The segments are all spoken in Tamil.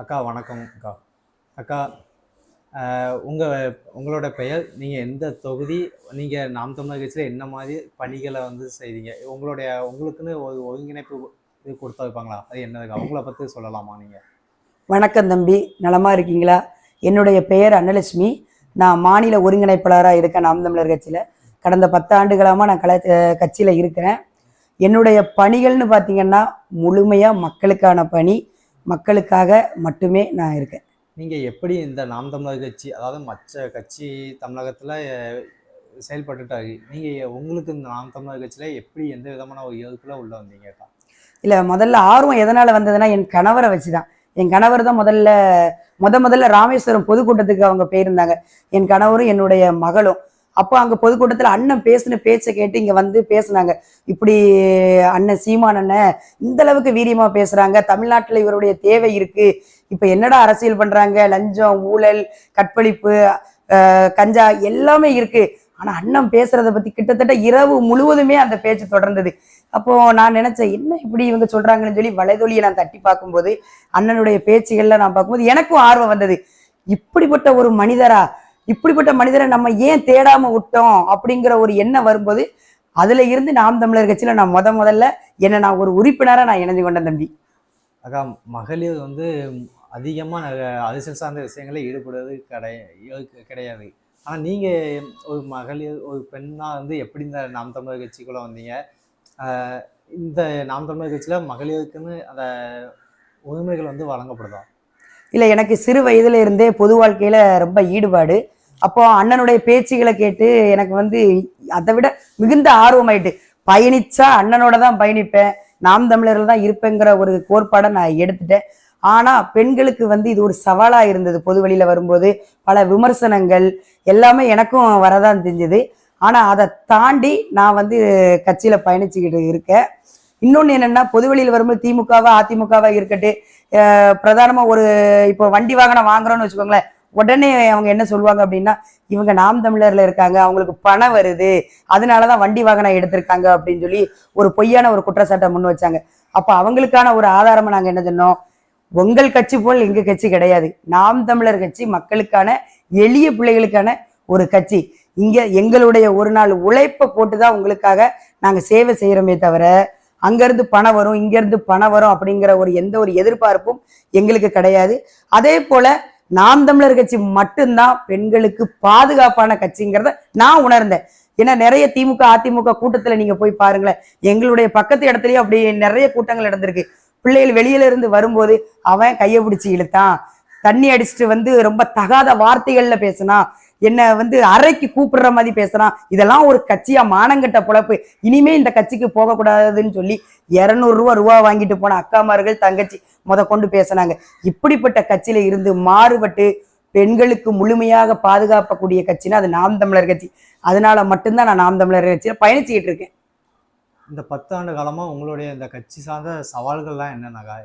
அக்கா வணக்கம் அக்கா. அக்கா உங்கள் உங்களோட பெயர் நீங்கள் எந்த தொகுதி நீங்கள் நாம் தமிழர் கட்சியில் என்ன மாதிரி பணிகளை வந்து செய்தீங்க? உங்களுடைய உங்களுக்குன்னு ஒரு ஒருங்கிணைப்பு இது கொடுத்து வைப்பாங்களா? அது என்னதுக்கா உங்களை பற்றி சொல்லலாமா நீங்கள் வணக்கம் தம்பி. நலமாக இருக்கீங்களா? என்னுடைய பெயர் அன்னலட்சுமி. நான் மாநில ஒருங்கிணைப்பாளராக இருக்கேன் நாம் தமிழர் கட்சியில். கடந்த பத்து ஆண்டுகளாக நான் கல கட்சியில் இருக்கிறேன். என்னுடைய பணிகள்னு பார்த்தீங்கன்னா முழுமையாக மக்களுக்கான பணி மக்களுக்காக மட்டுமே நான் இருக்கேன். நீங்க எப்படி இந்த நாம் தமிழர் கட்சி அதாவது மற்ற கட்சி தமிழகத்துல செயல்பட்டுட்டாரு? நீங்க உங்களுக்கு இந்த நாம் தமிழர் கட்சியில எப்படி எந்த விதமான ஒரு ஈர்ப்புல உள்ள வந்தீங்க? இல்லை முதல்ல ஆர்வம் எதனால் வந்ததுன்னா என் கணவரை வச்சு தான் என் கணவர் தான் முதல்ல முத முதல்ல ராமேஸ்வரம் பொதுக்கூட்டத்துக்கு அவங்க போயிருந்தாங்க. என் கணவரும் என்னுடைய மகளும். அப்போ அங்கே பொதுக்கூட்டத்தில் அண்ணன் பேசின பேச்சை கேட்டு இங்கே வந்து பேசுனாங்க. இப்படி அண்ணன் சீமான் அண்ணன் இந்த அளவுக்கு வீரியமாக பேசுகிறாங்க தமிழ்நாட்டில் இவருடைய தேவை இருக்கு. இப்போ என்னடா அரசியல் பண்ணுறாங்க லஞ்சம் ஊழல் கற்பழிப்பு கஞ்சா எல்லாமே இருக்கு. ஆனால் அண்ணன் பேசுறத பற்றி கிட்டத்தட்ட இரவு முழுவதுமே அந்த பேச்சு தொடர்ந்தது. அப்போ நான் நினைச்சேன் என்ன இப்படி இவங்க சொல்றாங்கன்னு சொல்லி வலைதொலியை நான் தட்டி பார்க்கும்போது அண்ணனுடைய பேச்சுகள்ல நான் பார்க்கும்போது எனக்கும் ஆர்வம் வந்தது. இப்படிப்பட்ட ஒரு மனிதரா இப்படிப்பட்ட மனிதரை நம்ம ஏன் தேடாம விட்டோம் அப்படிங்கிற ஒரு எண்ணம் வரும்போது அதுல இருந்து நாம் தமிழர் கட்சியில நான் முத முதல்ல என்ன நான் ஒரு உறுப்பினரா நான் இணைஞ்சு கொண்டேன் தம்பி. அக்கா மகளிர் வந்து அதிகமாக அரசியல் சார்ந்த விஷயங்களில் ஈடுபடுவது கிடையாது கிடையாது. ஆனால் நீங்கள் ஒரு மகளிர் ஒரு பெண்ணாக வந்து எப்படி இந்த நாம் தமிழர் கட்சிக்குள்ளே வந்தீங்க? இந்த நாம் தமிழர் கட்சியில் மகளிருக்குன்னு அந்த உரிமைகள் வந்து வழங்கப்படுதா? இல்ல எனக்கு சிறு வயதுல இருந்தே பொது வாழ்க்கையில ரொம்ப ஈடுபாடு. அப்போ அண்ணனுடைய பேச்சுகளை கேட்டு எனக்கு வந்து அதை விட மிகுந்த ஆர்வமாயிட்டு பயணிச்சா அண்ணனோட தான் பயணிப்பேன் நாம் தமிழர்கள் தான் இருப்பேங்கிற ஒரு கோட்பாடை நான் எடுத்துட்டேன். ஆனா பெண்களுக்கு வந்து இது ஒரு சவாலா இருந்தது. பொது வெளியில வரும்போது பல விமர்சனங்கள் எல்லாமே எனக்கும் வரதான் தெரிஞ்சது ஆனா அதை தாண்டி நான் வந்து கட்சியில பயணிச்சுக்கிட்டு இருக்கேன். இன்னொன்னு என்னன்னா பொது வெளியில வரும்போது திமுகவா அதிமுகவா இருக்கட்டு பிரதானமாக பிரதானமா ஒரு இப்போ வண்டி வாகனம் வாங்குறோம்னு வச்சுக்கோங்களேன் உடனே அவங்க என்ன சொல்லுவாங்க அப்படின்னா இவங்க நாம் தமிழர்ல இருக்காங்க அவங்களுக்கு பணம் வருது அதனாலதான் வண்டி வாகனம் எடுத்திருக்காங்க அப்படின்னு சொல்லி ஒரு பொய்யான ஒரு குற்றச்சாட்டை முன் வச்சாங்க. அப்ப அவங்களுக்கான ஒரு ஆதாரமா நாங்க என்ன சொன்னோம்? உங்கள் கட்சி போல் எங்க கட்சி கிடையாது. நாம் தமிழர் கட்சி மக்களுக்கான எளிய பிள்ளைகளுக்கான ஒரு கட்சி. இங்க எங்களுடைய ஒரு நாள் உழைப்பை போட்டுதான் உங்களுக்காக நாங்க சேவை செய்யறோமே தவிர அங்கிருந்து பணம் வரும் இங்கிருந்து பணம் வரும் அப்படிங்கிற ஒரு எந்த ஒரு எதிர்பார்ப்பும் எங்களுக்கு கிடையாது. அதே போல நாம் தமிழர் கட்சி மட்டும்தான் பெண்களுக்கு பாதுகாப்பான கட்சிங்கிறத நான் உணர்ந்தேன். ஏன்னா நிறைய திமுக அதிமுக கூட்டத்துல நீங்க போய் பாருங்களேன். எங்களுடைய பக்கத்து இடத்துலயும் அப்படி நிறைய கூட்டங்கள் நடந்திருக்கு. பிள்ளைகள் வெளியில இருந்து வரும்போது அவன் கையை பிடிச்சி இழுத்தான். தண்ணி அடிச்சுட்டு வந்து ரொம்ப தகாத வார்த்தைகள்ல பேசினா என்னை வந்து அறைக்கு கூப்பிடுற மாதிரி பேசுறான் இதெல்லாம் ஒரு கட்சியா மானங்கட்ட பொழப்பு. இனிமே இந்த கட்சிக்கு போகக்கூடாதுன்னு சொல்லி இருநூறு ரூபா ரூபா வாங்கிட்டு போன அக்காமார்கள் தங்கச்சி முத கொண்டு பேசினாங்க. இப்படிப்பட்ட கட்சியில இருந்து மாறுபட்டு பெண்களுக்கு முழுமையாக பாதுகாப்பக்கூடிய கட்சினா அது நாம் தமிழர் கட்சி. அதனால மட்டும்தான் நான் நாம் தமிழர் கட்சியில பயணிச்சுக்கிட்டு இருக்கேன். இந்த பத்து ஆண்டு காலமாக உங்களுடைய இந்த கட்சி சார்ந்த சவால்கள்லாம் என்னென்னக்கா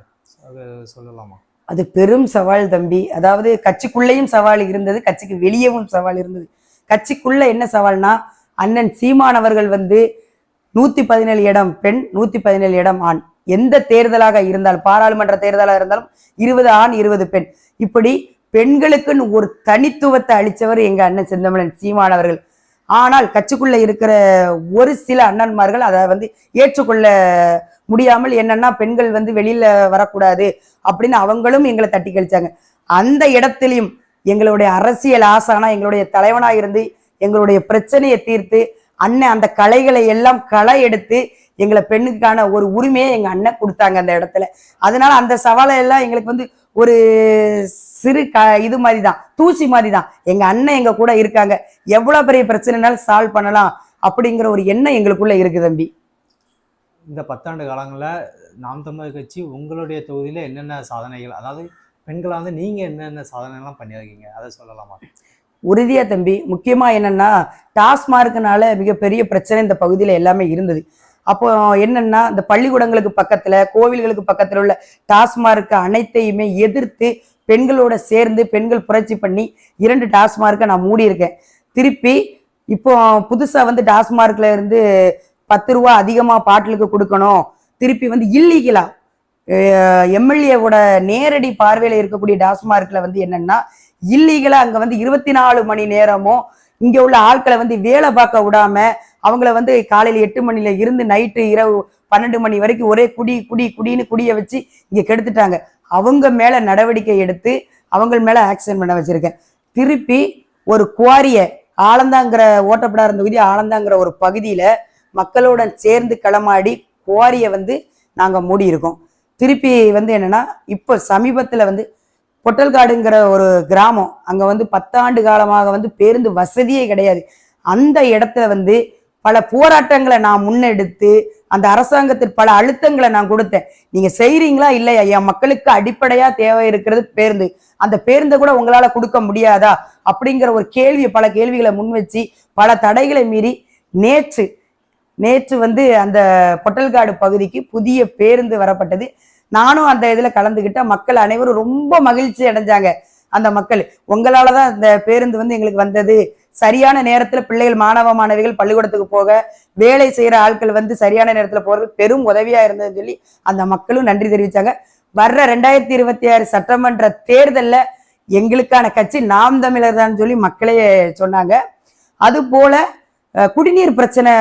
சொல்லலாமா? அது பெரும் சவால் தம்பி. அதாவது கட்சிக்குள்ளேயும் சவால் இருந்தது கட்சிக்கு வெளியேவும் சவால் இருந்தது. கட்சிக்குள்ள என்ன சவால்னா அண்ணன் சீமானவர்கள் வந்து நூத்தி பதினேழு இடம் பெண் நூத்தி பதினேழு இடம் ஆண். எந்த தேர்தலாக இருந்தாலும் பாராளுமன்ற தேர்தலாக இருந்தாலும் இருபது ஆண் இருபது பெண். இப்படி பெண்களுக்குன்னு ஒரு தனித்துவத்தை அளித்தவர் எங்க அண்ணன் செந்தமிழன் சீமானவர்கள் ஆனால் கட்சிக்குள்ள இருக்கிற ஒரு சில அண்ணன்மார்கள் அதை வந்து ஏற்றுக்கொள்ள முடியாமல் என்னன்னா பெண்கள் வந்து வெளியில வரக்கூடாது அப்படின்னு அவங்களும் எங்களை தட்டி கழிச்சாங்க. அந்த இடத்திலையும் எங்களுடைய அரசியல் ஆசானா எங்களுடைய தலைவனா இருந்து எங்களுடைய பிரச்சனையை தீர்த்து அண்ணன் அந்த கலைகளை எல்லாம் களை எடுத்து எங்களை பெண்ணுக்கான ஒரு உரிமையை எங்க அண்ணன் கொடுத்தாங்க அந்த இடத்துல. அதனால அந்த சவாலை எல்லாம் எங்களுக்கு வந்து ஒரு சிறு க இது மாதிரி தான் தூசி மாதிரி தான் எங்க அண்ணன் எங்க கூட இருக்காங்க. எவ்வளவு பெரிய பிரச்சனைனாலும் சால்வ் பண்ணலாம் அப்படிங்கிற ஒரு எண்ணம் எங்களுக்குள்ள இருக்கு தம்பி. இந்த பத்தாண்டு காலங்களில் நாம் தமிழர் கட்சி உங்களுடைய தொகுதியில் என்னென்ன சாதனைகள் அதாவது பெண்களாக வந்து நீங்கள் என்னென்ன சாதனைகள்லாம் பண்ணியிருக்கீங்க? அதை சொல்லலாமா? உறுதியாக தம்பி முக்கியமாக என்னென்னா டாஸ்மார்க்குனால மிகப்பெரிய பிரச்சனை இந்த பகுதியில் எல்லாமே இருந்தது. அப்போ என்னென்னா இந்த பள்ளிக்கூடங்களுக்கு பக்கத்தில் கோவில்களுக்கு பக்கத்தில் உள்ள டாஸ்மார்க் அனைத்தையுமே எதிர்த்து பெண்களோட சேர்ந்து பெண்கள் புரட்சி பண்ணி இரண்டு டாஸ்மார்க்கை நான் மூடியிருக்கேன். திருப்பி இப்போ புதுசாக வந்து டாஸ்மார்க்ல இருந்து பத்து ரூபா அதிகமா பாட்டிலுக்கு கொடுக்கணும். திருப்பி வந்து இல்லீகலா எம்எல்ஏவோட நேரடி பார்வையில இருக்கக்கூடிய டாஸ்மார்க்ல வந்து என்னன்னா இல்லீகலா அங்க வந்து இருபத்தி நாலு மணி நேரமும் இங்க உள்ள ஆட்களை வந்து வேலை பார்க்க விடாம அவங்கள வந்து காலையில எட்டு மணில இருந்து நைட்டு இரவு பன்னெண்டு மணி வரைக்கும் ஒரே குடி குடி குடின்னு குடிய வச்சு இங்க கெடுத்துட்டாங்க. அவங்க மேல நடவடிக்கை எடுத்து அவங்க மேல ஆக்ஷன் பண்ண வச்சிருக்கேன். திருப்பி ஒரு குவாரிய ஆலந்தாங்கிற ஓட்டப்படாத தொகுதி ஆலந்தாங்கிற ஒரு பகுதியில மக்களுடன் சேர்ந்து களமாடி குவாரியை வந்து நாங்க மூடியிருக்கோம். திருப்பி வந்து என்னன்னா இப்போ சமீபத்துல வந்து பொட்டல்காடுங்கிற ஒரு கிராமம் அங்க வந்து பத்தாண்டு காலமாக வந்து பேருந்து வசதியே கிடையாது. அந்த இடத்துல வந்து பல போராட்டங்களை நான் முன்னெடுத்து அந்த அரசாங்கத்தில் பல அழுத்தங்களை நான் கொடுத்தேன். நீங்க செய்றீங்களா இல்லையா? என் மக்களுக்கு அடிப்படையா தேவை இருக்கிறது பேருந்து. அந்த பேருந்தை கூட உங்களால கொடுக்க முடியாதா? அப்படிங்கிற ஒரு கேள்வி பல கேள்விகளை முன் வச்சு பல தடைகளை மீறி நேற்று நேற்று வந்து அந்த பொட்டல்காடு பகுதிக்கு புதிய பேருந்து வரப்பட்டது. நானும் அந்த இதில் கலந்துக்கிட்ட மக்கள் அனைவரும் ரொம்ப மகிழ்ச்சி அடைஞ்சாங்க அந்த மக்கள். உங்களால தான் இந்த பேருந்து வந்து எங்களுக்கு வந்தது. சரியான நேரத்தில் பிள்ளைகள் மாணவ மாணவிகள் பள்ளிக்கூடத்துக்கு போக வேலை செய்கிற ஆட்கள் வந்து சரியான நேரத்தில் போகிறது பெரும் உதவியாக இருந்ததுன்னு சொல்லி அந்த மக்களும் நன்றி தெரிவித்தாங்க வர்ற ரெண்டாயிரத்தி இருபத்தி ஆறு சட்டமன்ற தேர்தலில் எங்களுக்கான கட்சி நாம் தமிழர் தான் சொல்லி மக்களே சொன்னாங்க. அது போல குடிநீர் பிரச்சனை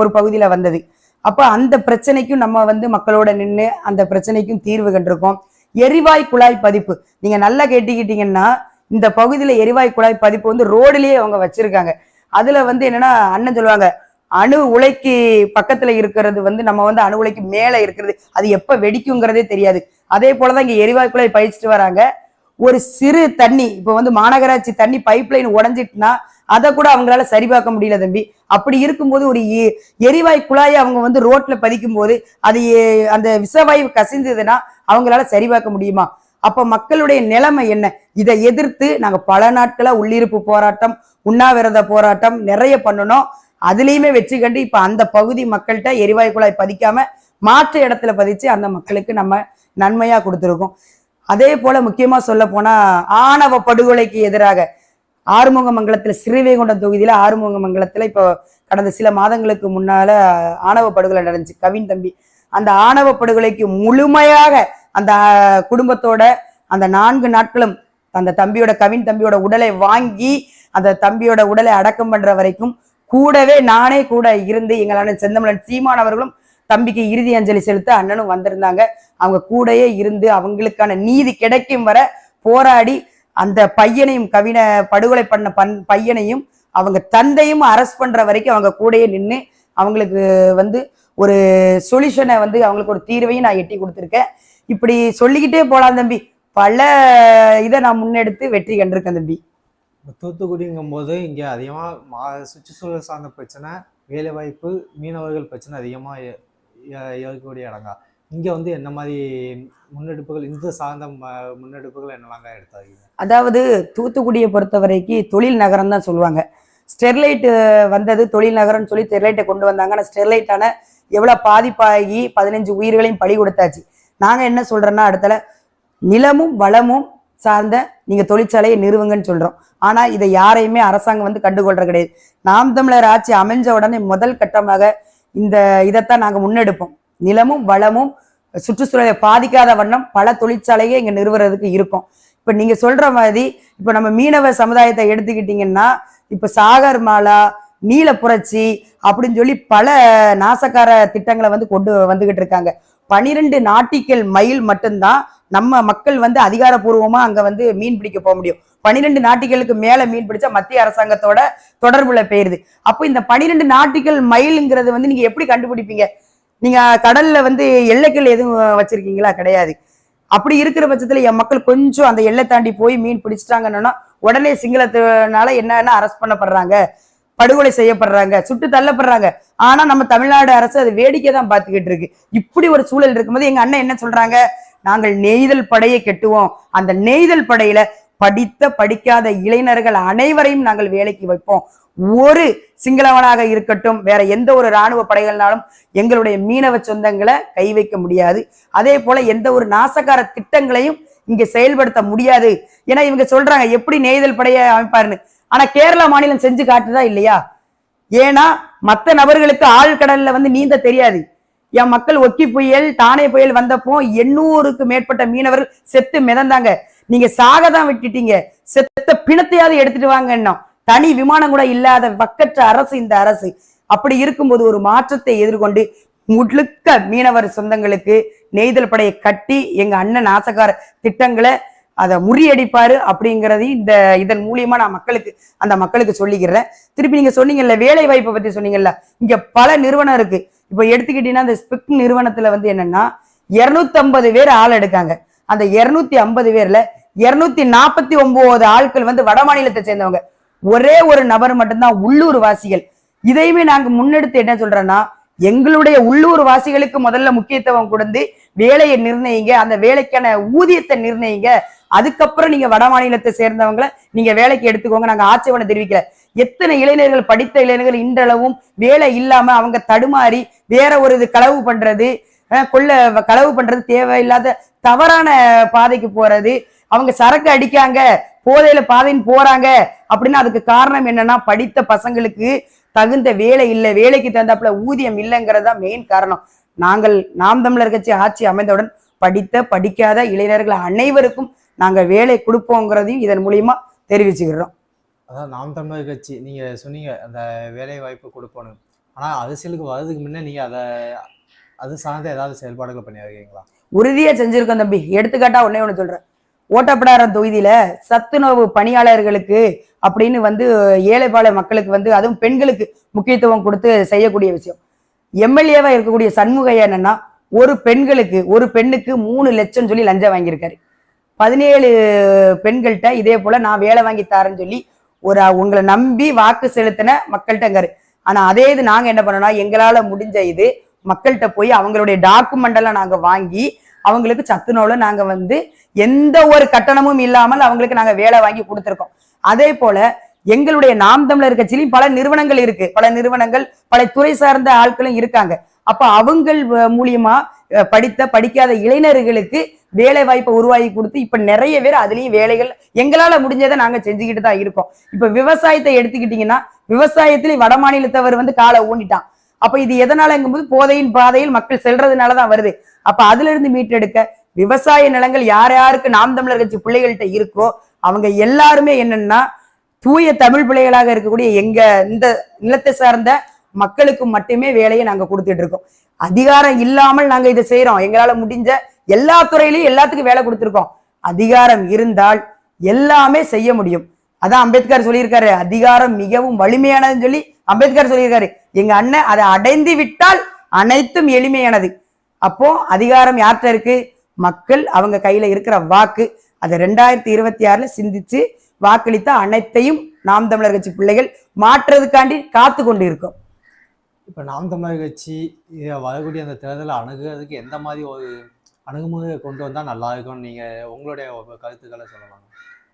ஒரு பகுதியில வந்தது. அப்ப அந்த பிரச்சனைக்கும் நம்ம வந்து மக்களோட நின்று அந்த பிரச்சனைக்கும் தீர்வு கண்டிருக்கோம். எரிவாய் குழாய் பதிப்பு. நீங்க நல்லா கேட்டுக்கிட்டீங்கன்னா இந்த பகுதியில எரிவாய் குழாய் பதிப்பு வந்து ரோடுலயே அவங்க வச்சிருக்காங்க. அதுல வந்து என்னன்னா அண்ணன் சொல்லுவாங்க அணு உலைக்கு பக்கத்துல இருக்கிறது வந்து நம்ம வந்து அணு உலைக்கு மேலே இருக்கிறது. அது எப்போ வெடிக்குங்கிறதே தெரியாது. அதே போல தான் இங்கே எரிவாய் குழாய் பயிச்சுட்டு வராங்க. ஒரு சிறு தண்ணி இப்போ வந்து மாநகராட்சி தண்ணி பைப் லைன் உடஞ்சிட்டுனா அதை கூட அவங்களால சரி பார்க்க முடியல தம்பி. அப்படி இருக்கும்போது ஒரு எரிவாய் எரிவாயு குழாயை அவங்க வந்து ரோட்ல பதிக்கும் போது அது அந்த விஷவாயு கசிந்ததுன்னா அவங்களால சரி பார்க்க முடியுமா? அப்ப மக்களுடைய நிலைமை என்ன? இதை எதிர்த்து நாங்க பல நாட்களா உள்ளிருப்பு போராட்டம் உண்ணாவிரத போராட்டம் நிறைய பண்ணணும். அதுலயுமே வெற்றி கண்டு இப்ப அந்த பகுதி மக்கள்கிட்ட எரிவாயு குழாய் பதிக்காம மாற்று இடத்துல பதிச்சு அந்த மக்களுக்கு நம்ம நன்மையா கொடுத்துருக்கோம். அதே போல முக்கியமா சொல்ல போனா ஆணவ படுகொலைக்கு எதிராக ஆறுமுகமங்கலத்துல ஸ்ரீவைகுண்டம் தொகுதியில ஆறுமுகமங்கலத்துல இப்போ கடந்த சில மாதங்களுக்கு முன்னால ஆணவ படுகொலை நடந்துச்சு. கவின் தம்பி. அந்த ஆணவ படுகொலைக்கு முழுமையாக அந்த குடும்பத்தோட அந்த நான்கு நாட்களும் அந்த தம்பியோட கவின் தம்பியோட உடலை வாங்கி அந்த தம்பியோட உடலை அடக்கம் பண்ற வரைக்கும் கூடவே நானே கூட இருந்து எங்களான செந்தமலன் சீமான் அவர்களும் தம்பிக்கு இறுதி அஞ்சலி செலுத்த அண்ணனும் வந்திருந்தாங்க. அவங்க கூடயே இருந்து அவங்களுக்கான நீதி கிடைக்கும் வர போராடி அந்த பையனையும் கவின படுகொலை பண்ண பண் பையனையும் அவங்க தந்தையும் அரெஸ்ட் பண்ற வரைக்கும் அவங்க கூடயே நின்று அவங்களுக்கு வந்து ஒரு சொல்யூஷனை வந்து அவங்களுக்கு ஒரு தீர்வையும் நான் எட்டி கொடுத்துருக்கேன். இப்படி சொல்லிக்கிட்டே போலாம் தம்பி. பல இதை நான் முன்னெடுத்து வெற்றி கண்டிருக்கேன் தம்பி. தூத்துக்குடிங்கும் போது இங்கே அதிகமாக மா சுற்றுச்சூழல் சார்ந்த பிரச்சனை வேலைவாய்ப்பு மீனவர்கள் பிரச்சனை அதிகமாக இருக்கக்கூடிய இடங்க. இங்கே வந்து என்ன மாதிரி முன்னெடுப்புகள் இந்த சார்ந்த ம- முன்னெடுப்புகள் என்னலாங்க எடுத்தாங்க அதாவது தூத்துக்குடியை பொறுத்த வரைக்கும் தொழில் நகரம் தான் சொல்லுவாங்க. ஸ்டெர்லைட் வந்தது தொழில் நகரம்னு சொல்லி ஸ்டெர்லைட்டை கொண்டு வந்தாங்க. ஆனால் ஸ்டெர்லைட்டான எவ்வளோ பாதிப்பாகி பதினஞ்சு உயிர்களையும் பழி கொடுத்தாச்சு. நாங்கள் என்ன சொல்கிறோன்னா அடுத்தல நிலமும் வளமும் சார்ந்த நீங்கள் தொழிற்சாலையை நிறுவுங்கன்னு சொல்கிறோம் ஆனால் இதை யாரையுமே அரசாங்கம் வந்து கண்டுகொள்கிற கிடையாது. நாம் தமிழர் ஆட்சி அமைஞ்ச உடனே முதல் கட்டமாக இந்த இதைத்தான் நாங்கள் முன்னெடுப்போம். நிலமும் வளமும் சுற்றுச்சூழலை பாதிக்காத வண்ணம் பல தொழிற்சாலையே இங்கே நிறுவுறதுக்கு இருக்கும். இப்போ நீங்கள் சொல்கிற மாதிரி இப்போ நம்ம மீனவ சமுதாயத்தை எடுத்துக்கிட்டிங்கன்னா இப்போ சாகர் மாலா நீல புரட்சி அப்படின்னு சொல்லி பல நாசக்கார திட்டங்களை வந்து கொண்டு வந்துகிட்டு இருக்காங்க. பனிரெண்டு நாட்டிக்கல் மைல் மட்டும்தான் நம்ம மக்கள் வந்து அதிகாரப்பூர்வமாக அங்கே வந்து மீன் பிடிக்க போக முடியும். பனிரெண்டு நாட்டிகளுக்கு மேல மீன் பிடிச்சா மத்திய அரசாங்கத்தோட தொடர்புல போயிருது அப்போ இந்த பனிரெண்டு நாட்டிகள் மைல்ங்கிறது வந்து நீங்க எப்படி கண்டுபிடிப்பீங்க? நீங்க கடல்ல வந்து எல்லைகள் எதுவும் வச்சிருக்கீங்களா? கிடையாது. அப்படி இருக்கிற பட்சத்துல என் மக்கள் கொஞ்சம் அந்த எல்லை தாண்டி போய் மீன் பிடிச்சிட்டாங்கன்னா உடனே சிங்களத்தினால என்னன்னா அரெஸ்ட் பண்ணப்படுறாங்க? படுகொலை செய்யப்படுறாங்க சுட்டு தள்ளப்படுறாங்க. ஆனா நம்ம தமிழ்நாடு அரசு அது வேடிக்கை தான் பார்த்துக்கிட்டு இருக்கு. இப்படி ஒரு சூழல் இருக்கும்போது எங்க அண்ணன் என்ன சொல்றாங்க? நாங்கள் நெய்தல் படையை கெட்டுவோம். அந்த நெய்தல் படையில படித்த படிக்காத இளைஞர்கள் அனைவரையும் நாங்கள் வேலைக்கு வைப்போம். ஒரு சிங்களவனாக இருக்கட்டும் வேற எந்த ஒரு ராணுவ படைகள்னாலும் எங்களுடைய மீனவ சொந்தங்களை கை வைக்க முடியாது. அதே போல எந்த ஒரு நாசகார திட்டங்களையும் இங்க செயல்படுத்த முடியாது. ஏன்னா இவங்க சொல்றாங்க எப்படி நெய்தல் படையை அமைப்பாருன்னு. ஆனா கேரளா மாநிலம் செஞ்சு காட்டுதா இல்லையா? ஏன்னா மற்ற நபர்களுக்கு ஆழ்கடல்ல வந்து நீந்த தெரியாது. என் மக்கள் ஒக்கி புயல் தானே புயல் வந்தப்போ எண்ணூறுக்கு மேற்பட்ட மீனவர்கள் செத்து மிதந்தாங்க. நீங்க சாக தான் விட்டுட்டீங்க. செத்த பிணத்தையாவது எடுத்துட்டு வாங்க என்ன தனி விமானம் கூட இல்லாத பக்கற்ற அரசு இந்த அரசு. அப்படி இருக்கும்போது ஒரு மாற்றத்தை எதிர்கொண்டு முழுக்க மீனவர் சொந்தங்களுக்கு நெய்தல் படையை கட்டி எங்க அண்ணன் ஆசக்கார திட்டங்களை அதை முறியடிப்பாரு அப்படிங்கிறதையும் இந்த இதன் மூலியமா நான் மக்களுக்கு அந்த மக்களுக்கு சொல்லிக்கிறேன். திருப்பி நீங்க சொன்னீங்கல்ல வேலை வாய்ப்பை பத்தி சொன்னீங்கல்ல இங்க பல நிறுவனம் இருக்கு. இப்போ எடுத்துக்கிட்டீங்கன்னா அந்த ஸ்பிக் நிறுவனத்துல வந்து என்னன்னா 250 பேர் ஆள் எடுக்காங்க. அந்த 250 ஐம்பது பேர்ல இருநூத்தி நாற்பத்தி ஒன்பது ஆட்கள் வந்து வட மாநிலத்தை சேர்ந்தவங்க. ஒரே ஒரு நபர் மட்டும்தான் உள்ளூர் வாசிகள். இதையுமே நாங்க முன்னெடுத்து என்ன சொல்றோம்னா எங்களுடைய உள்ளூர் வாசிகளுக்கு முதல்ல முக்கியத்துவம் கொடுத்து வேலையை நிர்ணயிங்க அந்த வேலைக்கான ஊதியத்தை நிர்ணயிங்க. அதுக்கப்புறம் நீங்க வட மாநிலத்தை சேர்ந்தவங்களை நீங்க வேலைக்கு எடுத்துக்கோங்க. நாங்க ஆட்சேபனை தெரிவிக்கல. எத்தனை இளைஞர்கள் படித்த இளைஞர்கள் இன்றளவும் வேலை இல்லாம அவங்க தடுமாறி வேற ஒரு இது களவு பண்றது கொள்ள களவு பண்றது தேவையில்லாத தவறான பாதைக்கு போறது. அவங்க சரக்கு அடிக்காங்க போதையில பாதைன்னு போறாங்க அப்படின்னா அதுக்கு காரணம் என்னன்னா படித்த பசங்களுக்கு தகுந்த வேலை இல்லை. வேலைக்கு தகுந்தாப்புல ஊதியம் இல்லைங்கிறது தான் மெயின் காரணம். நாங்கள் நாம் தமிழர் கட்சி ஆட்சி அமைந்தவுடன் படித்த படிக்காத இளைஞர்கள் அனைவருக்கும் நாங்கள் வேலை கொடுப்போங்கிறதையும் இதன் மூலியமா தெரிவிச்சுக்கிறோம். அதான் நாம் தமிழர் கட்சி. நீங்கள் சொன்னீங்க அந்த வேலை வாய்ப்பு கொடுப்போன்னு. ஆனால் அரசியலுக்கு வர்றதுக்கு முன்னே நீங்கள் அதை அது சார்ந்த ஏதாவது செயல்பாடுகள் பண்ணியிருக்கீங்களா? உறுதியாக செஞ்சுருக்கோம் தம்பி. எடுத்துக்காட்டா ஒன்றே ஒன்று சொல்கிறேன் ஓட்டப்பிடாரம் தொகுதியில் சத்துணவு பணியாளர்களுக்கு அப்படின்னு வந்து ஏழைப்பாளைய மக்களுக்கு வந்து அதுவும் பெண்களுக்கு முக்கியத்துவம் கொடுத்து செய்யக்கூடிய விஷயம். எம்எல்ஏவாக இருக்கக்கூடிய சண்முகையா என்னன்னா ஒரு பெண்களுக்கு ஒரு பெண்ணுக்கு மூணு லட்சம் சொல்லி லஞ்சம் வாங்கியிருக்காரு. பதினேழு பெண்கள்கிட்ட இதே போல் நான் வேலை வாங்கி தரேன்னு சொல்லி ஒரு உங்களை நம்பி வாக்கு செலுத்தின மக்கள்கிட்டங்காரு ஆனா அதே இது நாங்க என்ன பண்ணோம்னா எங்களால முடிஞ்ச இது மக்கள்கிட்ட போய் அவங்களுடைய டாக்குமெண்ட் எல்லாம் நாங்க வாங்கி அவங்களுக்கு சத்துணவுல நாங்க வந்து எந்த ஒரு கட்டணமும் இல்லாமல் அவங்களுக்கு நாங்க வேலை வாங்கி கொடுத்துருக்கோம். அதே போல எங்களுடைய நாம் தமிழர் கட்சியிலும் பல நிறுவனங்கள் இருக்கு. பல நிறுவனங்கள் பல துறை சார்ந்த ஆட்களும் இருக்காங்க. அப்ப அவங்கள் மூலியமா படித்த படிக்காத இளைஞர்களுக்கு வேலை வாய்ப்பை உருவாகி கொடுத்து இப்ப நிறைய பேர் அதுலயும் வேலைகள் எங்களால முடிஞ்சதை நாங்க செஞ்சுக்கிட்டு தான் இருக்கோம். இப்ப விவசாயத்தை எடுத்துக்கிட்டீங்கன்னா விவசாயத்திலே வட மாநிலத்தவர் வந்து காலை ஊண்டிட்டான். அப்ப இது எதனாலங்கும்போது போதையின் பாதையில் மக்கள் செல்றதுனாலதான் வருது. அப்ப அதுல இருந்து மீட்டெடுக்க விவசாய நிலங்கள் யார் யாருக்கு நாம் தமிழர் கட்சி பிள்ளைகள்கிட்ட இருக்கோ அவங்க எல்லாருமே என்னன்னா தூய தமிழ் பிள்ளைகளாக இருக்கக்கூடிய எங்க இந்த நிலத்தை சார்ந்த மக்களுக்கு மட்டுமே வேலையை நாங்க கொடுத்துட்டு இருக்கோம். அதிகாரம் இல்லாமல் நாங்க இதை செய்யறோம் எங்களால முடிஞ்ச எல்லா துறையிலையும் எல்லாத்துக்கும் வேலை கொடுத்துருக்கோம். அதிகாரம் இருந்தால் எல்லாமே செய்ய முடியும். அதான் அம்பேத்கர் சொல்லியிருக்காரு. அதிகாரம் மிகவும் வலிமையானதுன்னு சொல்லி அம்பேத்கர் சொல்லியிருக்காரு. எங்க அண்ணன் அதை அடைந்து விட்டால் அனைத்தும் எளிமையானது. அப்போ அதிகாரம் யார்கிட்ட இருக்கு? மக்கள் அவங்க கையில இருக்கிற வாக்கு. அதை ரெண்டாயிரத்தி இருபத்தி ஆறுல சிந்திச்சு வாக்களித்த அனைத்தையும் நாம் தமிழர் கட்சி பிள்ளைகள் மாற்றுறதுக்காண்டி காத்து கொண்டு இருக்கோம் இப்போ நாம் தமிழர் கட்சி வரக்கூடிய அந்த தேர்தலை அணுகிறதுக்கு எந்த மாதிரி ஒரு அணுகுமுறையை கொண்டு வந்தால் நல்லா இருக்கும்னு நீங்கள் உங்களுடைய கருத்துக்களை சொல்லலாம்?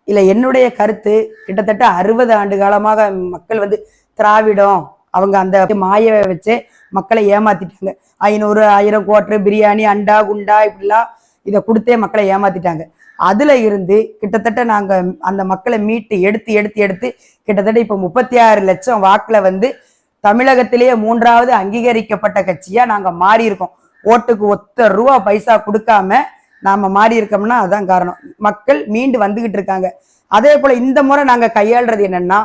இல்லை என்னுடைய கருத்து கிட்டத்தட்ட அறுபது ஆண்டு காலமாக மக்கள் வந்து திராவிடம் அவங்க அந்த மாய வச்சு மக்களை ஏமாத்திட்டாங்க. ஐநூறு ஆயிரம் கோட்டர் பிரியாணி அண்டா குண்டா இப்படிலாம் இதை கொடுத்தே மக்களை ஏமாத்திட்டாங்க. அதுல இருந்து கிட்டத்தட்ட நாங்கள் அந்த மக்களை மீட்டு எடுத்து எடுத்து எடுத்து கிட்டத்தட்ட இப்போ முப்பத்தி ஆறு லட்சம் வாக்குல வந்து தமிழகத்திலேயே மூன்றாவது அங்கீகரிக்கப்பட்ட கட்சியா நாங்கள் மாறி இருக்கோம் ஓட்டுக்கு ஒத்த ரூபா பைசா கொடுக்காம நாம மாறி இருக்கோம்னா அதான் காரணம். மக்கள் மீண்டு வந்துகிட்டு இருக்காங்க. அதே போல இந்த முறை நாங்க கையாளுறது என்னன்னா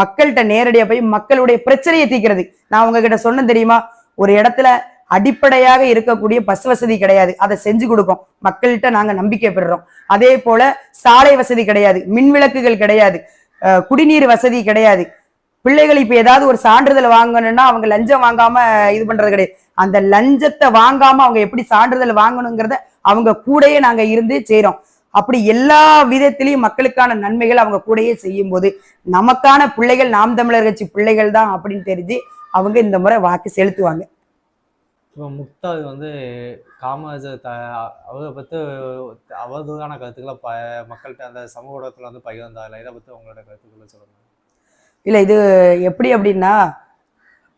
மக்கள்கிட்ட நேரடியா போய் மக்களுடைய பிரச்சனையை தீர்க்கிறது. நான் உங்ககிட்ட சொன்னேன் தெரியுமா? ஒரு இடத்துல அடிப்படையாக இருக்கக்கூடிய பஸ் வசதி கிடையாது. அதை செஞ்சு கொடுப்போம். மக்கள்கிட்ட நாங்க நம்பிக்கை பெறுறோம். அதே போல சாலை வசதி கிடையாது. மின் விளக்குகள் கிடையாது. குடிநீர் வசதி கிடையாது. பிள்ளைகள் இப்ப ஏதாவது ஒரு சான்றிதழ் வாங்கணும்னா அவங்க லஞ்சம் வாங்காம இது பண்றது கிடையாது. அந்த லஞ்சத்தை வாங்காம அவங்க எப்படி சான்றிதழ் வாங்கணுங்கிறத அவங்க கூடயே நாங்க இருந்து செய்றோம். அப்படி எல்லா விதத்திலையும் மக்களுக்கான நன்மைகள் அவங்க கூடயே செய்யும் போது நமக்கான பிள்ளைகள் நாம் தமிழர் கட்சி பிள்ளைகள் தான் அப்படின்னு தெரிஞ்சு அவங்க இந்த முறை வாக்கு செலுத்துவாங்க. இப்போ முக்தாது வந்து காமராஜர் த அவரை பற்றி அவதூறான கருத்துக்களை ப மக்கள்கிட்ட அந்த சமூக ஊடகத்தில் வந்து பகிர்ந்தால இதை பற்றி உங்களோட கருத்துக்களை சொல்லுங்கள் இல்ல இது எப்படி அப்படின்னா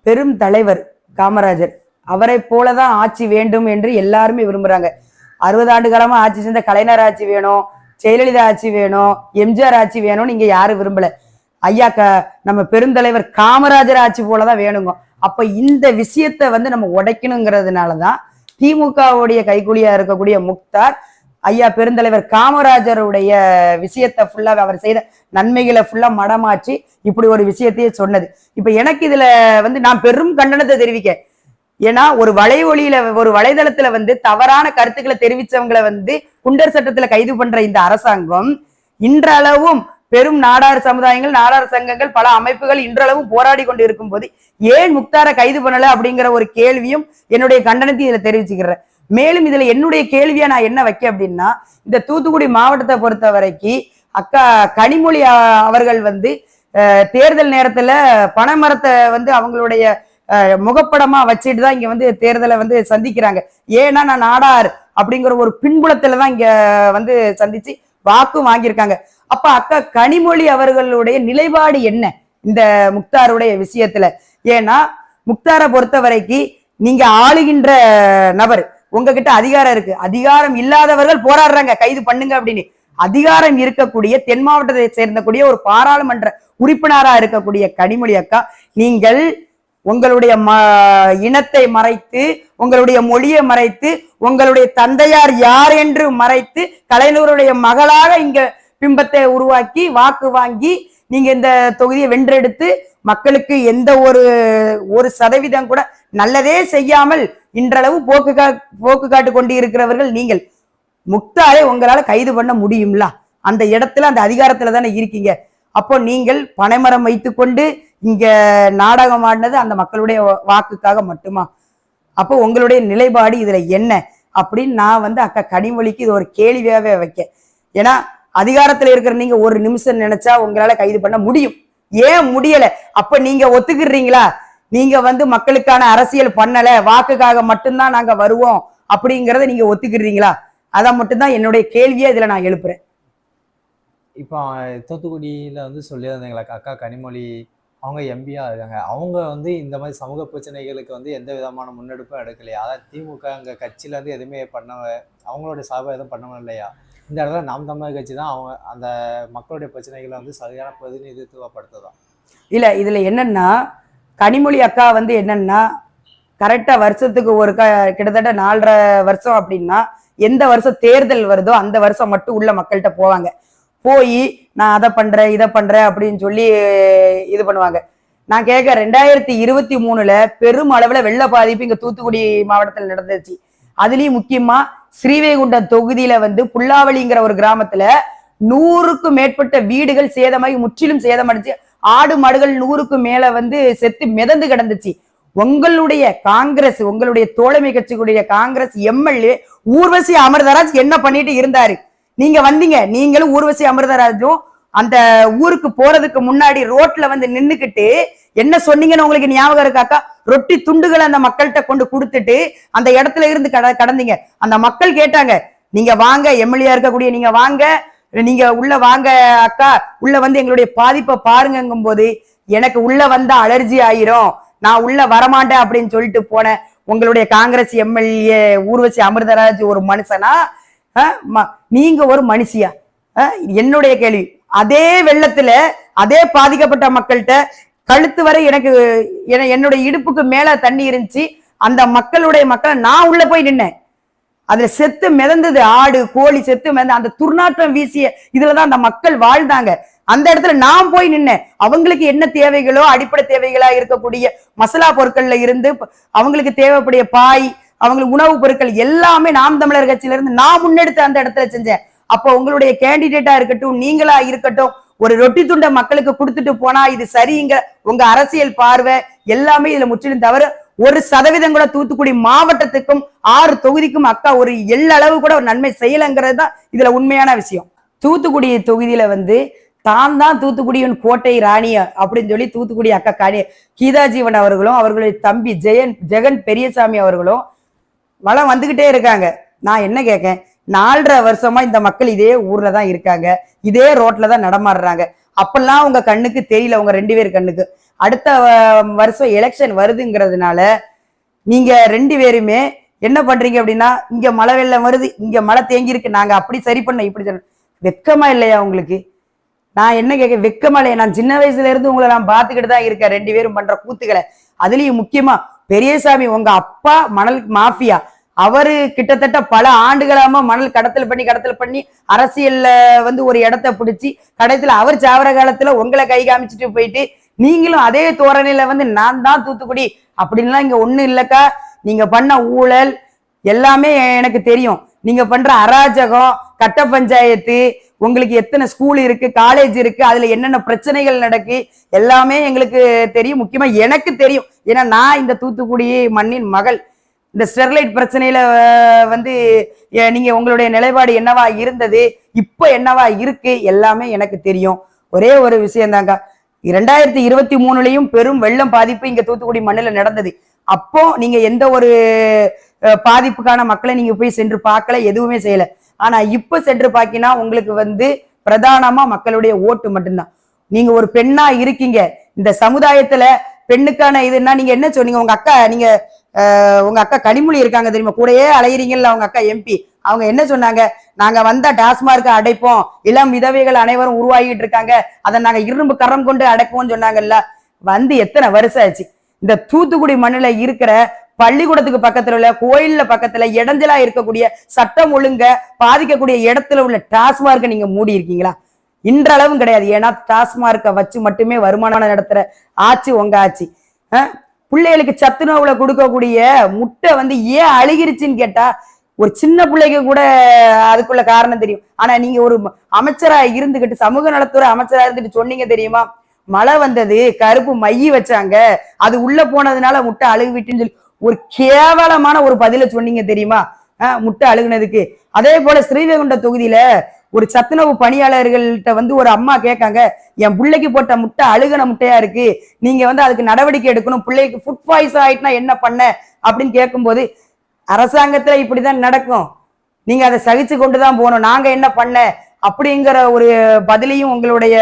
பெரும் தலைவர் காமராஜர். அவரை போலதான் ஆட்சி வேண்டும் என்று எல்லாருமே விரும்புறாங்க. அறுபது ஆண்டு காலமா ஆட்சி செஞ்ச கலைஞர் ஆட்சி வேணும் ஜெயலலிதா ஆட்சி வேணும் எம்ஜிஆர் ஆட்சி வேணும்னு இங்க யாரும் விரும்பல. ஐயா க நம்ம பெருந்தலைவர் காமராஜர் ஆட்சி போலதான் வேணுங்க. அப்ப இந்த விஷயத்த வந்து நம்ம உடைக்கணுங்கிறதுனாலதான் திமுகவுடைய கைக்கூலியா இருக்கக்கூடிய முக்தார் ஐயா பெருந்தலைவர் காமராஜருடைய விஷயத்தை ஃபுல்லா அவர் செய்த நன்மைகளை ஃபுல்லா மடமாற்றி இப்படி ஒரு விஷயத்தையே சொன்னது. இப்ப எனக்கு இதுல வந்து நான் பெரும் கண்டனத்தை தெரிவிக்க ஏன்னா ஒரு வலைவொலியில ஒரு வலைதளத்துல வந்து தவறான கருத்துக்களை தெரிவிச்சவங்களை வந்து குண்டர் சட்டத்துல கைது பண்ற இந்த அரசாங்கம் இன்றளவும் பெரும் நாடார் சமுதாயங்கள் நாடார் சங்கங்கள் பல அமைப்புகள் இன்றளவும் போராடி கொண்டு இருக்கும் போது ஏன் முக்தாரை கைது பண்ணல அப்படிங்கிற ஒரு கேள்வியும் என்னுடைய கண்டனத்தையும் இதுல தெரிவிச்சுக்கிறேன். மேலும் இதுல என்னுடைய கேள்வியா நான் என்ன வைக்க அப்படின்னா இந்த தூத்துக்குடி மாவட்டத்தை பொறுத்த வரைக்கும் அக்கா கனிமொழி அவர்கள் வந்து தேர்தல் நேரத்துல பனைமரத்தை வந்து அவங்களுடைய முகப்படமா வச்சுட்டு தான் இங்க வந்து தேர்தலை வந்து சந்திக்கிறாங்க. ஏன்னா நான் நாடார் அப்படிங்கிற ஒரு பின்புலத்துல தான் இங்க வந்து சந்திச்சு வாக்கும் வாங்கியிருக்காங்க. அப்ப அக்கா கனிமொழி அவர்களுடைய நிலைப்பாடு என்ன இந்த முக்தாருடைய விஷயத்துல? ஏன்னா முக்தாரை பொறுத்த வரைக்கும் நீங்க ஆளுகின்ற நபர் உங்ககிட்ட அதிகாரம் இருக்கு. அதிகாரம் இல்லாதவர்கள் போராடுறாங்க. கைது பண்ணுங்க அப்படின்னு. அதிகாரம் இருக்கக்கூடிய தென் மாவட்டத்தை சேர்ந்தக்கூடிய ஒரு பாராளுமன்ற உறுப்பினராக இருக்கக்கூடிய கனிமொழி அக்கா நீங்கள் உங்களுடைய ம இனத்தை மறைத்து உங்களுடைய மொழியை மறைத்து உங்களுடைய தந்தையார் யார் என்று மறைத்து கலைஞருடைய மகளாக இங்க பிம்பத்தை உருவாக்கி வாக்கு வாங்கி நீங்க இந்த தொகுதியை வென்றெடுத்து மக்களுக்கு எந்த ஒரு ஒரு சதவீதம் கூட நல்லதே செய்யாமல் இன்றளவு போக்கு கா போக்கு காட்டு கொண்டு இருக்கிறவர்கள் நீங்கள். முக்தாரை உங்களால கைது பண்ண முடியும்ல? அந்த இடத்துல அந்த அதிகாரத்துல தானே இருக்கீங்க. அப்போ நீங்கள் பனைமரம் வைத்துக்கொண்டு இங்க நாடகம் ஆடினது அந்த மக்களுடைய வாக்குக்காக மட்டுமா? அப்போ உங்களுடைய நிலைப்பாடு இதுல என்ன? அப்படின்னு நான் வந்து அக்கா கனிமொழிக்கு இது ஒரு கேள்வியாவே வைக்க. ஏன்னா அதிகாரத்துல இருக்கிற நீங்க ஒரு நிமிஷம் நினைச்சா உங்களால கைது பண்ண முடியும். ஏன் முடியல? அப்ப நீங்க ஒத்துக்கிடுறீங்களா? நீங்க வந்து மக்களுக்கான அரசியல் பண்ணல வாக்குக்காக மட்டும்தான் நாங்க வருவோம் அப்படிங்கிறத நீங்க ஒத்துக்கிடுறீங்களா? அதான் மட்டும்தான் என்னுடைய கேள்வியை இதுல நான் எழுப்புறேன். இப்போ தூத்துக்குடியில் வந்து சொல்லியிருந்தீங்களா அக்கா கனிமொழி அவங்க எம்பியாக இருக்காங்க. அவங்க வந்து இந்த மாதிரி சமூக பிரச்சனைகளுக்கு வந்து எந்த விதமான முன்னெடுப்பும் எடுக்கலையா? அதாவது திமுக அங்கே கட்சியிலேருந்து எதுவுமே பண்ண அவங்களோட சார்பாக எதுவும் பண்ணவும் இல்லையா இந்த இடத்துல நாம் தமிழர் கட்சி தான் அவங்க அந்த மக்களுடைய பிரச்சனைகளை வந்து சரியான பிரதிநிதித்துவப்படுத்துதான் இல்லை இதில் என்னென்னா கனிமொழி அக்கா வந்து என்னென்னா கரெக்டாக வருஷத்துக்கு ஒரு க கிட்டத்தட்ட நாலரை வருஷம் அப்படின்னா எந்த வருஷம் தேர்தல் வருதோ அந்த வருஷம் மட்டும் உள்ள மக்கள்கிட்ட போவாங்க. போய் நான் அதை பண்றேன் இதை பண்றேன் அப்படின்னு சொல்லி இது பண்ணுவாங்க. நான் கேட்க ரெண்டாயிரத்தி இருபத்தி மூணுல பெரும் அளவுல வெள்ள பாதிப்பு இங்க தூத்துக்குடி மாவட்டத்தில் நடந்துச்சு. அதுலயும் முக்கியமா ஸ்ரீவைகுண்டம் தொகுதியில வந்து புல்லாவளிங்கிற ஒரு கிராமத்துல நூறுக்கும் மேற்பட்ட வீடுகள் சேதமாகி முற்றிலும் சேதமடைச்சு ஆடு மாடுகள் நூறுக்கும் மேல வந்து செத்து மிதந்து கிடந்துச்சு. உங்களுடைய காங்கிரஸ் உங்களுடைய தோழமை கட்சிகளுடைய காங்கிரஸ் எம்எல்ஏ ஊர்வசி அமர்தராஜ் என்ன பண்ணிட்டு இருந்தாரு? நீங்க வந்தீங்க. நீங்களும் ஊர்வசி அமிர்தராஜும் அந்த ஊருக்கு போறதுக்கு முன்னாடி ரோட்ல வந்து நின்னுக்கிட்டு என்ன சொன்னீங்கன்னு உங்களுக்கு ஞாபகம் இருக்காக்கா ரொட்டி துண்டுகளை அந்த மக்கள்கிட்ட கொண்டு கொடுத்துட்டு அந்த இடத்துல இருந்து கட கடந்தீங்க. அந்த மக்கள் கேட்டாங்க நீங்க வாங்க எம்எல்ஏ இருக்கக்கூடிய நீங்க வாங்க. நீங்க உள்ள வாங்க அக்கா. உள்ள வந்து எங்களுடைய பாதிப்பை பாருங்கங்கும் போது எனக்கு உள்ள வந்தா அலர்ஜி ஆயிரும். நான் உள்ள வரமாட்டேன் அப்படின்னு சொல்லிட்டு போனேன் உங்களுடைய காங்கிரஸ் எம்எல்ஏ ஊர்வசி அமிர்தராஜ் ஒரு மனுஷனா நீங்க ஒரு மனுஷியா? என்னுடைய கேள்வி. அதே வெள்ளத்துல அதே பாதிக்கப்பட்ட மக்கள்கிட்ட கழுத்து வரை எனக்கு என- என்னுடைய இடுப்புக்கு மேல தண்ணி இருந்துச்சு. அந்த மக்களுடைய மக்களை நான் உள்ள போய் நின்னேன். அதுல செத்து மிதந்தது ஆடு கோழி செத்து மிதந்த அந்த துர்நாற்றம் வீசிய இதுலதான் அந்த மக்கள் வாழ்ந்தாங்க. அந்த இடத்துல நான் போய் நின்னேன். அவங்களுக்கு என்ன தேவைகளோ அடிப்படை தேவைகளா இருக்கக்கூடிய மசாலா பொருட்கள்ல இருந்து அவங்களுக்கு தேவைப்படைய பாய் அவங்களுக்கு உணவுப் பொருட்கள் எல்லாமே நாம் தமிழர் கட்சியில இருந்து நான் முன்னெடுத்து அந்த இடத்துல செஞ்சேன். அப்போ உங்களுடைய கேண்டிடேட்டா இருக்கட்டும் நீங்களா இருக்கட்டும் ஒரு ரொட்டி துண்டை மக்களுக்கு கொடுத்துட்டு போனா இது சரிங்க. உங்க அரசியல் பார்வை எல்லாமே இதுல முற்றிலும் தவறு. ஒரு சதவீதம் கூட தூத்துக்குடி மாவட்டத்துக்கும் ஆறு தொகுதிக்கும் அக்கா ஒரு எள்ளளவு கூட ஒரு நன்மை செய்யலைங்கிறது தான் இதுல உண்மையான விஷயம். தூத்துக்குடி தொகுதியில வந்து தான் தான் தூத்துக்குடியின் கோட்டை ராணி அப்படின்னு சொல்லி தூத்துக்குடி அக்கா காணி கீதா ஜீவன் அவர்களும் அவர்களுடைய தம்பி ஜெயன் ஜெகன் பெரியசாமி அவர்களும் வளம் வந்துகிட்டே இருக்காங்க. நான் என்ன கேட்கேன் நாலரை வருஷமா இந்த மக்கள் இதே ஊர்ல தான் இருக்காங்க. இதே ரோட்ல தான் நடமாடுறாங்க. அப்பெல்லாம் உங்க கண்ணுக்கு தெரியல உங்க ரெண்டு பேர் கண்ணுக்கு. அடுத்த வ- வருஷம் எலெக்ஷன் வருதுங்கிறதுனால நீங்க ரெண்டு பேருமே என்ன பண்றீங்க அப்படின்னா இங்க மழை வெள்ளம் வருது இங்க மழை தேங்கி இருக்கு நாங்க அப்படி சரி பண்ண இப்படி சரி வெக்கமா இல்லையா உங்களுக்கு? நான் என்ன கேட்க வெக்கமலை நான் சின்ன வயசுல இருந்து உங்களை நான் பாத்துக்கிட்டு தான் இருக்கேன் ரெண்டு பேரும் பண்ற கூத்துக்களை. அதுலயும் முக்கியமா பெரியசாமி உங்க அப்பா மணல் மாஃபியா அவரு கிட்டத்தட்ட பல ஆண்டுகளாம மணல் கடத்தல் பண்ணி கடத்தல் பண்ணி அரசியல்ல வந்து ஒரு இடத்த பிடிச்சி கடைசியில அவர் சாவர காலத்துல உங்களை கை காமிச்சிட்டு போயிட்டு நீங்களும் அதே தோரணையில வந்து நான் தான் தூத்துக்குடி அப்படின்லாம் இங்க ஒண்ணு இல்லக்கா. நீங்க பண்ண ஊழல் எல்லாமே எனக்கு தெரியும். நீங்க பண்ற அராஜகம் கட்ட பஞ்சாயத்து உங்களுக்கு எத்தனை ஸ்கூல் இருக்கு காலேஜ் இருக்கு அதுல என்னென்ன பிரச்சனைகள் நடக்கு எல்லாமே எங்களுக்கு தெரியும். முக்கியமா எனக்கு தெரியும். ஏன்னா நான் இந்த தூத்துக்குடி மண்ணின் மகள். இந்த ஸ்டெர்லைட் பிரச்சனையில வந்து நீங்க உங்களுடைய நிலைப்பாடு என்னவா இருந்தது இப்போ என்னவா இருக்கு எல்லாமே எனக்கு தெரியும். ஒரே ஒரு விஷயம்தாங்க இரண்டாயிரத்தி இருபத்தி மூணுலயும் பெரும் வெள்ளம் பாதிப்பு இங்க தூத்துக்குடி மண்ணில் நடந்தது. அப்போ நீங்க எந்த ஒரு பாதிப்புக்கான மக்களை நீங்க போய் சென்று பார்க்கல எதுவுமே செய்யல. ஆனா இப்ப சென்று பாக்கினா உங்களுக்கு வந்து பிரதானமா மக்களுடைய ஓட்டு மட்டும்தான். நீங்க ஒரு பெண்ணா இருக்கீங்க. இந்த சமுதாயத்துல பெண்ணுக்கான இதுன்னா நீங்க என்ன சொன்னீங்க? உங்க அக்கா நீங்க உங்க அக்கா கனிமொழி இருக்காங்க தெரியுமா? கூடயே அலையிறீங்கல்ல அவங்க அக்கா எம்பி அவங்க என்ன சொன்னாங்க? நாங்க வந்த டாஸ்மார்க் அடைப்போம். இளம் விதவைகள் அனைவரும் உருவாகிட்டு இருக்காங்க. அதை நாங்க இரும்பு கரம் கொண்டு அடைப்போம்னு சொன்னாங்கல்ல. வந்து எத்தனை வருஷம் ஆச்சு? இந்த தூத்துக்குடி மண்ணில் இருக்கிற பள்ளிக்கூடத்துக்கு பக்கத்துல உள்ள கோயில்ல பக்கத்துல இடைஞ்சலா இருக்கக்கூடிய சட்டம் ஒழுங்க பாதிக்கக்கூடிய இடத்துல உள்ள டாஸ்மார்க்கை நீங்க மூடி இருக்கீங்களா? இன்றளவும் கிடையாது. ஏன்னா டாஸ்மார்க்கை வச்சு மட்டுமே வருமானம் நடத்துற ஆச்சு உங்க ஆட்சி. பிள்ளைகளுக்கு சத்துணவுல கொடுக்கக்கூடிய முட்டை வந்து ஏன் அழுகிருச்சுன்னு கேட்டா ஒரு சின்ன பிள்ளைக்கு கூட அதுக்குள்ள காரணம் தெரியும். ஆனா நீங்க ஒரு அமைச்சரா இருந்துகிட்டு சமூக நலத்துறை அமைச்சரா இருந்துட்டு சொன்னீங்க தெரியுமா? மழை வந்தது கருப்பு மைய வச்சாங்க. அது உள்ள போனதுனால முட்டை அழுகு விட்டுன்னு சொல்லி ஒரு கேவலமான ஒரு பதில சொன்னீங்க தெரியுமா? முட்டை அழுகுனதுக்கு. அதே போல ஸ்ரீவைகுண்ட தொகுதியில ஒரு சத்துணவு பணியாளர்கள்ட்ட வந்து ஒரு அம்மா கேட்காங்க என் பிள்ளைக்கு போட்ட முட்டை அழுகுன முட்டையா இருக்கு. நீங்க வந்து அதுக்கு நடவடிக்கை எடுக்கணும். பிள்ளைக்கு ஃபுட் பாய்ஸ் ஆயிட்டுனா என்ன பண்ண? அப்படின்னு கேட்கும்போது அரசாங்கத்துல இப்படிதான் நடக்கும். நீங்க அதை சகிச்சு கொண்டுதான் போகணும். நாங்க என்ன பண்ண? அப்படிங்கிற ஒரு பதிலையும் உங்களுடைய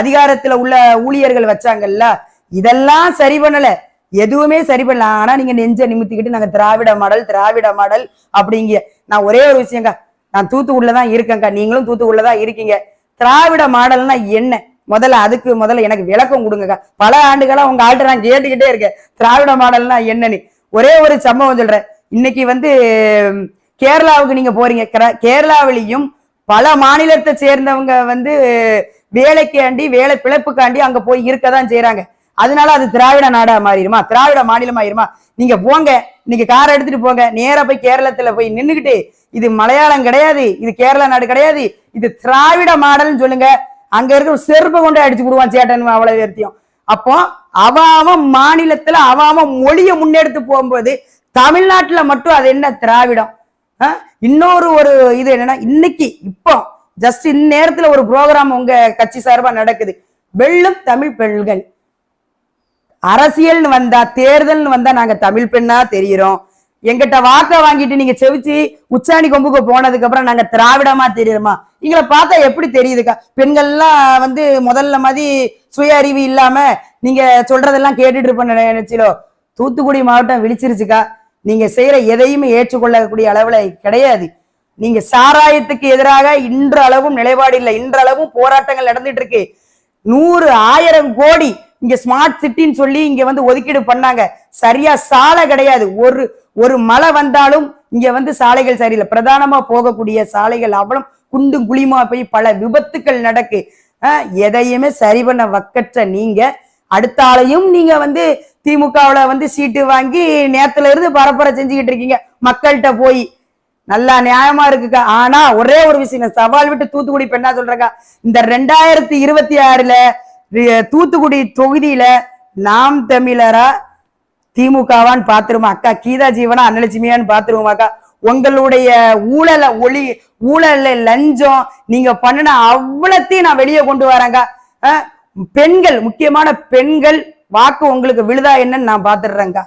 அதிகாரத்துல உள்ள ஊழியர்கள் வச்சாங்கல்ல இதெல்லாம் சரி பண்ணல. எதுவுமே சரி பண்ணல ஆனா நீங்க நெஞ்ச நிமித்திக்கிட்டு நாங்க திராவிட மாடல் திராவிட மாடல் அப்படிங்க. நான் ஒரே ஒரு விஷயங்க. நான் தூத்துக்குடியில தான் இருக்கேங்க நீங்களும் தூத்துக்குடியில தான் இருக்கீங்க. திராவிட மாடல்னா என்ன? முதல்ல அதுக்கு முதல்ல எனக்கு விளக்கம் கொடுங்கக்கா. பல ஆண்டுகளா உங்க ஆள்கிட்ட நான் கேட்டுக்கிட்டே இருக்கேன். திராவிட மாடல்னா என்னன்னு. ஒரே ஒரு சம்பவம் சொல்றேன். இன்னைக்கு வந்து கேரளாவுக்கு நீங்க போறீங்க. கேரளாவிலையும் பல மாநிலத்தை சேர்ந்தவங்க வந்து வேலைக்காண்டி வேலை பிழைப்புக்காண்டி அங்க போய் இருக்கதான் செய்யறாங்க அதனால அது திராவிட நாடா மாறிடுமா? திராவிட மாநிலம் ஆயிருமா நீங்க போங்க. நீங்க காரை எடுத்துட்டு போங்க. நேரா போய் கேரளத்துல போய் நின்னுக்கிட்டு இது மலையாளம் கிடையாது இது கேரளா நாடு கிடையாது இது திராவிட மாடல்னு சொல்லுங்க. அங்க இருக்கிற செருப்பு கொண்டு அடிச்சு விடுவான் சேட்டன் அவ்வளவு வேர்த்தியும் அப்போ அவ மாநிலத்துல அவ மொழியை முன்னெடுத்து போகும்போது தமிழ்நாட்டுல மட்டும் அது என்ன திராவிடம்? ஆ? இன்னொரு ஒரு இது என்னன்னா இன்னைக்கு இப்போ ஜஸ்ட் இந்நேரத்துல ஒரு ப்ரோக்ராம் உங்க கட்சி சார்பா நடக்குது. வெள்ளும் தமிழ் பெண்கள். அரசியல்னு வந்தா தேர்தல்னு வந்தா நாங்க தமிழ் பெண்ணா தெரியுறோம். எங்கிட்ட வாக்க வாங்கிட்டு நீங்க செவிச்சு உச்சாணி கொம்புக்கு போனதுக்கு அப்புறம் நாங்க திராவிடமா தெரியுறோமா? எங்களை பார்த்தா எப்படி தெரியுதுக்கா? பெண்கள்லாம் வந்து முதல்ல மாதிரி சுய அறிவு இல்லாம நீங்க சொல்றதெல்லாம் கேட்டுட்டு இருப்பேன் நினைச்சிலோ? தூத்துக்குடி மாவட்டம் விழிச்சிருச்சுக்கா? நீங்க செய்யற எதையுமே ஏற்றுக்கொள்ளக்கூடிய அளவுல கிடையாது. நீங்க சாராயத்துக்கு எதிராக இன்றளவும் நிலைப்பாடு இல்லை. இன்றளவும் போராட்டங்கள் நடந்துட்டு இருக்கு. நூறு ஆயிரம் கோடி இங்க ஸ்மார்ட் சிட்டின்னு சொல்லி இங்க வந்து ஒதுக்கீடு பண்ணாங்க. சரியா சாலை கிடையாது. ஒரு ஒரு மழை வந்தாலும் இங்க வந்து சாலைகள் சரியில்லை. பிரதானமா போகக்கூடிய சாலைகள் அவ்வளவு குண்டும் குழியுமா போய் பல விபத்துக்கள் நடக்கு. எதையுமே சரி பண்ண வக்கற்ற நீங்க. அடுத்த ஆளையும் நீங்க வந்து திமுகவுல வந்து சீட்டு வாங்கி நேத்துல இருந்து பரப்பரை செஞ்சுக்கிட்டு இருக்கீங்க. மக்கள்கிட்ட போய். நல்லா நியாயமா இருக்குக்கா. ஆனா ஒரே ஒரு விஷயம் சவால் விட்டு தூத்துக்குடி பெண்ணா சொல்றக்கா. இந்த ரெண்டாயிரத்தி இருபத்தி ஆறுல தூத்துக்குடி தொகுதியில நாம் தமிழரா திமுகவான்னு பாத்துருமா அக்கா? கீதா ஜீவனா அன்னலட்சுமியான்னு பாத்துருவோமாக்கா உங்களுடைய ஊழல ஒளி ஊழல்ல லஞ்சம் நீங்க பண்ணின அவ்வளத்தையும் நான் வெளியே கொண்டு வரேங்க. பெண்கள் முக்கியமான பெண்கள் வாக்கு உங்களுக்கு விழுதா என்னன்னு நான் பாத்துடுறேங்க